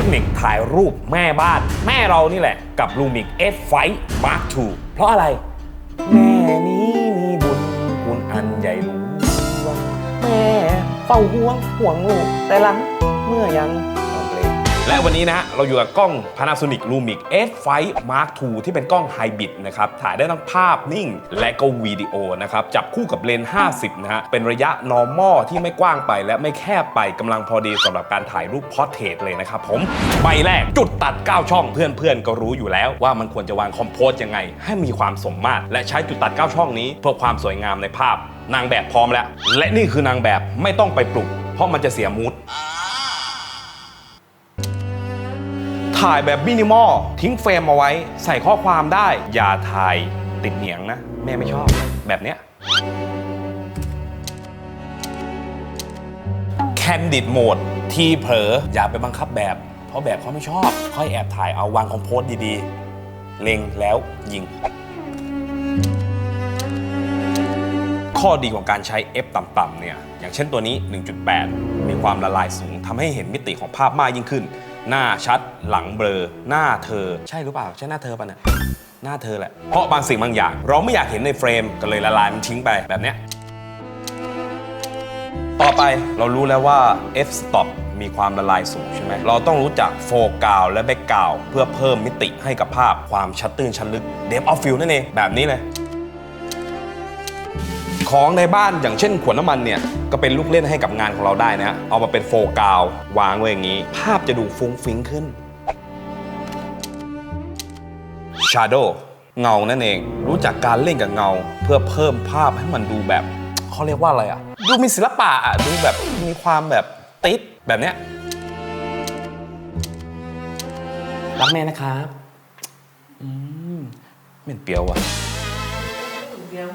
คนิคถ่ายรูปแม่บ้าน แม่เรานี่แหละ กับลูมิก F5 Mark II เพราะอะไร แม่นี้มีบุญคุณอันใหญ่หลวงแม่เฝ้าห่วงห่วงลูกแต่หลังเมื่อยัง และวันนี้นะเราอยู่กับกล้อง Panasonic Lumix F Fight Mark II ที่เป็นกล้องไฮบริดนะครับถ่ายได้ทั้งภาพนิ่งและก็วิดีโอนะครับจับคู่กับเลนส์ 50 นะฮะเป็นระยะ normal ที่ไม่กว้างไปและไม่แคบไปกำลังพอดีสำหรับการถ่ายรูปพอร์เทรตเลยนะครับผมใบแรกจุดตัด 9 ช่องเพื่อนๆ ก็รู้อยู่แล้วว่ามันควรจะวางคอมโพสยังไง ให้มีความสมมาตร และใช้จุดตัด 9 ช่องนี้ เพื่อความสวยงามในภาพนางแบบพร้อมแล้ว และนี่คือนางแบบไม่ต้องไปปลุก เพราะมันจะเสียมูด ถ่ายแบบมินิมอลทิ้งเฟรมเอาไว้ ใส่ข้อความได้ อย่าถ่ายติดเหนียงนะ แม่ไม่ชอบ แบบเนี้ย Candid Mode ที่เผลออย่าไปบังคับแบบ เพราะแบบเขาไม่ชอบ ค่อยแอบถ่ายเอาวางคอมโพสดีๆ เล็งแล้วยิง ข้อดีของการใช้ F ต่ำๆเนี่ย อย่างเช่นตัวนี้ 1.8 มีความละลายสูงทำให้เห็นมิติของภาพมากยิ่งขึ้น หน้าชัดหลังเบลอ หน้าเธอ ใช่หรือเปล่า ใช่หน้าเธอปะเนี่ยหน้าเธอแหละ เพราะบางสิ่งบางอย่าง เราไม่อยากเห็นในเฟรมก็เลยละลายมันทิ้งไปแบบเนี้ยต่อไปเรารู้แล้วว่า f stop มีความละลายสูงใช่ไหม เราต้องรู้จักโฟกัสและแบ็กกราวเพื่อเพิ่มมิติให้กับภาพความชัดตื้นชัดลึก depth of field นั่นเองแบบนี้เลย ของในบ้านอย่างเช่นขวดน้ำมันเนี่ย ก็เป็นลูกเล่นให้กับงานของเราได้นะฮะเอามาเป็นโฟกัสวางไว้อย่างนี้ ภาพจะดูฟุ้งฟิ้งขึ้น Shadow เงานั่นเอง รู้จักการเล่นกับเงา เพื่อเพิ่มภาพให้มันดูแบบเขาเรียกว่าอะไรอะ ดูมีศิลปะอะดูแบบมีความแบบติดแบบเนี้ยรักแม่นะครับ อืมเหม็นเปรี้ยวว่ะ เดียว